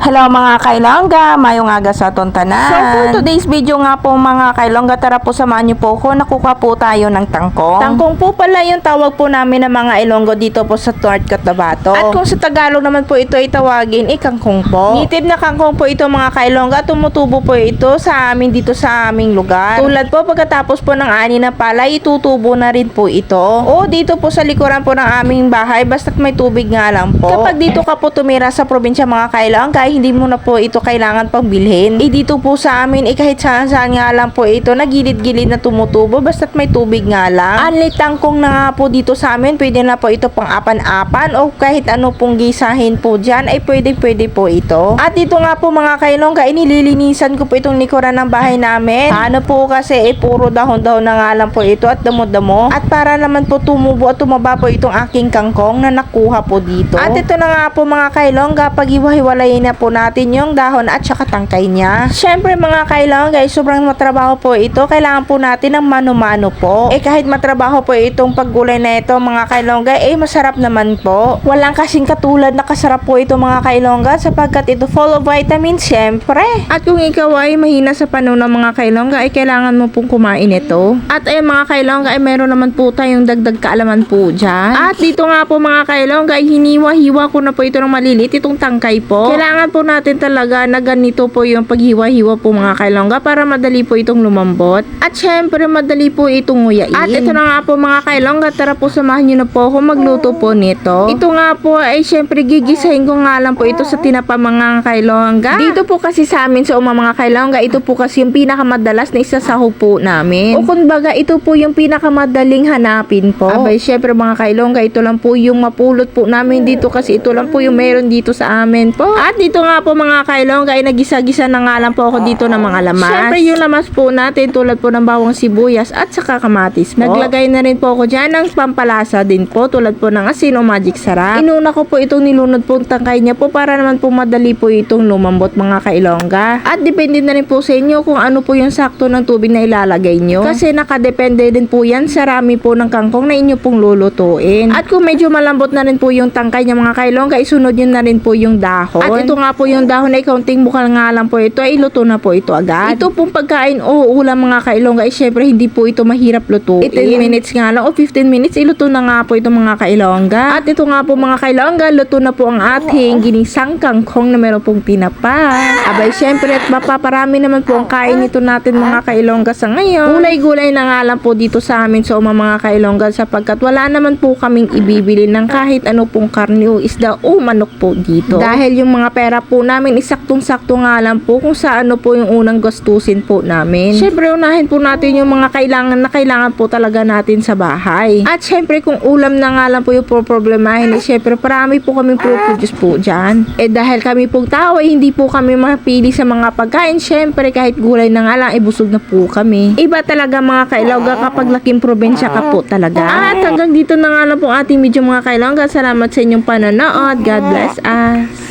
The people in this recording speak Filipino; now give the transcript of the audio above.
Hello mga kailongga, mayong aga sa tontanan. So for today's video nga po mga kailongga, tara po samahan niyo po ko, nakuha po tayo ng tangkong. Tangkong po pala yung tawag po namin ng mga ilonggo dito po sa North Cotabato. At kung sa Tagalog naman po ito ay tawagin, ikangkong po. Native na kangkong po ito mga kailongga, tumutubo po ito sa amin dito sa aming lugar. Tulad po pagkatapos po ng ani na pala, itutubo na rin po ito. O dito po sa likuran po ng aming bahay, basta't may tubig nga lang po. Kapag dito ka po tumira sa probinsya mga kailongga, hindi mo na po ito kailangan pang bilhin. Eh dito po sa amin, eh kahit saan saan nga lang po ito, nagilid-gilid na tumutubo, basta't may tubig nga lang. Anli tangkong na nga po dito sa amin, pwede na po ito pang apan-apan o kahit ano pong gisahin po dyan, ay pwede pwede po ito. At dito nga po mga kailongga, inililinisan ko po itong likuran ng bahay namin. Ano po kasi, eh puro dahon-dahon na nga lang po ito at damo-damo. At para naman po tumubo at tumaba po itong aking kangkong na nakuha po dito. At ito na nga po mga kailongga, pag iwahiwalayin na po natin yung dahon at saka tangkay niya. Syempre mga kailongga, guys, sobrang matrabaho po ito. Kailangan po natin ng mano-mano po. Eh kahit matrabaho po itong paggulay na ito mga kailongga, eh masarap naman po. Walang kasing katulad na kasarap po ito mga kailongga sapagkat ito full of vitamins syempre. At kung ikaw ay mahina sa ng mga kailongga, ay kailangan mo pong kumain ito. At ay mga kailongga, ay meron naman po tayong dagdag kaalaman po dyan. At dito nga po mga kailongga, ay hiniwa-hiwa ko na po ito ng maliliit itong tangkay po. Kailangan po natin talaga na ganito po yung paghiwa-hiwa po mga kailongga para madali po itong lumambot. At syempre madali po itong nguyain. At ito na nga po mga kailongga, tara po samahan nyo na po ako magluto po nito. Ito nga po ay syempre gigisahin ko nga lang po ito sa tinapa mga kailongga. Dito po kasi sa amin sa uma mga kailongga, ito po kasi yung pinakamadalas na isasahog po namin. O kumbaga ito po yung pinakamadaling hanapin po. Abay syempre mga kailongga, ito lang po yung mapulot po namin dito kasi ito lang po yung meron dito sa amin po. At dito nga po mga kailongga ay nagisa-gisa na nga lang po ako dito ng mga lamas. Syempre yung lamas po natin tulad po ng bawang sibuyas at saka kamatis po. Naglagay na rin po ako dyan ng pampalasa din po tulad po ng asin o magic sarap. Inuna ko po itong nilunod po tangkay niya po para naman po madali po itong lumambot mga kailongga. At depende na rin po sa inyo kung ano po yung sakto ng tubig na ilalagay nyo. Kasi nakadepende din po yan sa rami po ng kangkong na inyo pong lulutuin. At kung medyo malambot na rin po yung tangkay niya mga kailongga, isunod nyo na rin po yung dahon. At ito nga po yung dahon ay kaunting bukal nga lang po ito ay luto na po ito agad. Ito pong pagkain o ulam mga kailongga ay syempre hindi po ito mahirap lutuin. 10 minutes nga lang o 15 minutes iluto na nga po ito mga kailongga. At ito nga po mga kailongga, luto na po ang ating ginisang kangkong na meron pong tinapa. Abay syempre at mapaparami naman po ang kain nito natin mga kailongga sa ngayon. Gulay-gulay na nga lang po dito sa amin sa uma mga kailongga sapagkat wala naman po kaming ibibili ng kahit ano pong karne o isda o manok po dito. Dahil yung mga pera po namin isaktong-sakto nga lang po kung sa ano po yung unang gastusin po namin. Syempre unahin po natin yung mga kailangan na kailangan po talaga natin sa bahay. At syempre kung ulam na nga lang po yung problemahin, eh, syempre parami po kami produce po dyan. Eh dahil kami pong tao ay hindi po kami mapili sa mga pagkain, syempre kahit gulay na nga lang, eh busog na po kami. Iba talaga mga kailongga kapag laking probinsya ka po talaga. At hanggang dito na nga lang po ating video mga kailongga. Salamat sa inyong panonood. God bless us.